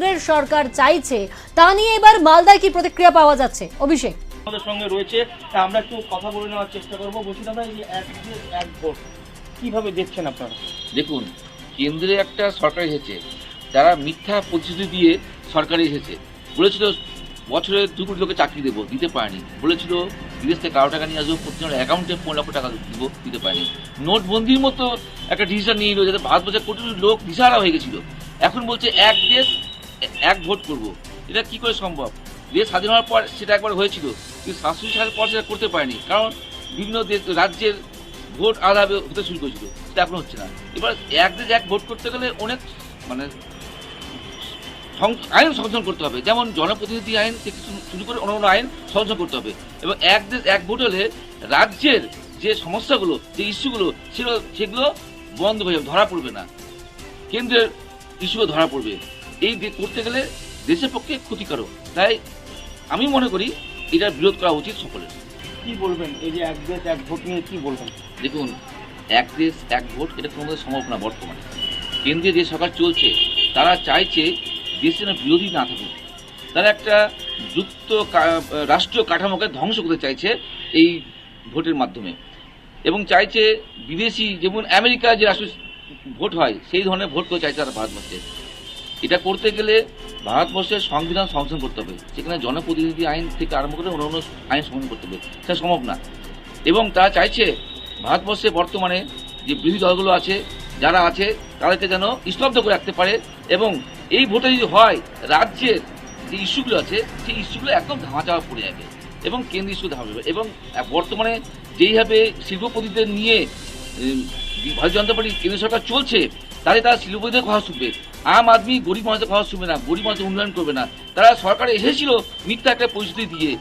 কেন্দ্রের সরকার চাইছে তা নিয়ে এবার মালদায় কি প্রতিক্রিয়া পাওয়া যাচ্ছে? অভিষেক। আমাদের সঙ্গে রয়েছে তা আমরা একটু কথা বলে নেওয়ার চেষ্টা করব। বলছি দাদা এই যে এক দেশ এক ভোট কীভাবে দেখছেন আপনারা? দেখুন কেন্দ্রে একটা সরকার এসেছে যারা মিথ্যা প্রতিশ্রুতি দিয়ে সরকারে এসেছে। বলেছিল বছরে দু কোটি লোকে চাকরি দেবো দিতে পারেনি। বলেছিল বিদেশ থেকে কারও টাকা নিয়ে আসব প্রতিজনের অ্যাকাউন্টে পনেরো লক্ষ টাকা দিব দিতে পারেনি। নোটবন্দির মতো একটা ডিসিশন নিয়ে নিল যাতে ভারতবর্ষের কোটি কোটি লোক দিশাহারা হয়ে গেছিল। এখন বলছে এক দেশ এক ভোট করব। এটা কি করে সম্ভব? দেশ স্বাধীন হওয়ার পর সেটা একবার হয়েছিল, কিন্তু সাতষট্টি সালের পর সেটা করতে পারেনি, কারণ বিভিন্ন দেশ, রাজ্যের ভোট আলাদা হতে শুরু করেছিল সেটা এখন হচ্ছে না। এবার এক দেশ এক ভোট করতে গেলে অনেক মানে আইন সংশোধন করতে হবে, যেমন জনপ্রতিনিধি আইন থেকে শুরু- করে অন্য আইন সংশোধন করতে হবে। এবং এক দেশ এক ভোট হলে রাজ্যের যে সমস্যাগুলো, যে ইস্যুগুলো, সেগুলো সেগুলো বন্ধ হয়ে যাবে, ধরা পড়বে না। কেন্দ্রের ইস্যুও ধরা পড়বে। এই করতে গেলে দেশের পক্ষে ক্ষতিকারক। তাই আমি মনে করি এটা বিরোধ করা উচিত সকলের। কি বলবেন? এই যে এক দেশ এক ভোট নিয়ে কি বলবেন? দেখুন এক দেশ এক ভোট এটা কোনো সম্ভব না বর্তমানে। কেন্দ্রে যে সরকার চলছে তারা চাইছে দেশ যেন বিরোধী না থাকুক। তারা একটা যুক্ত রাষ্ট্রীয় কাঠামোকে ধ্বংস করতে চাইছে এই ভোটের মাধ্যমে। এবং চাইছে বিদেশি যেমন আমেরিকা যে রাষ্ট্র ভোট হয় সেই ধরনের ভোট করে চাইছে তারা ভারতবর্ষে। এটা করতে গেলে ভারতবর্ষের সংবিধান সংশোধন করতে হবে সেখানে জনপ্রতিনিধি আইন থেকে আরম্ভ করে অন্য অন্য আইন সংশোধন করতে হবে। সেটা সম্ভব না। এবং তারা চাইছে ভারতবর্ষে বর্তমানে যে বিরোধী দলগুলো আছে, যারা আছে, তাদেরকে যেন স্তব্ধ করে রাখতে পারে এবং এই ভোটে যদি হয়, রাজ্যের যে ইস্যুগুলো আছে, সেই ইস্যুগুলো একদম ধামাচাপা পড়ে যাবে এবং কেন্দ্রীয় ইস্যু ধামা যাবে এবং বর্তমানে যেইভাবে শিল্পপতিদের নিয়ে ভারতীয় জনতা পার্টি কেন্দ্র সরকার চলছে তাহলে তারা শিল্পপতিদের কথা শুনবে। আম আদমি গরিব মানুষের কথা শুনবে না, গরিব মানুষের উন্নয়ন করবে না। তারা সরকার এসেছিল মিথ্যা একটা পরিস্থিতি দিয়ে।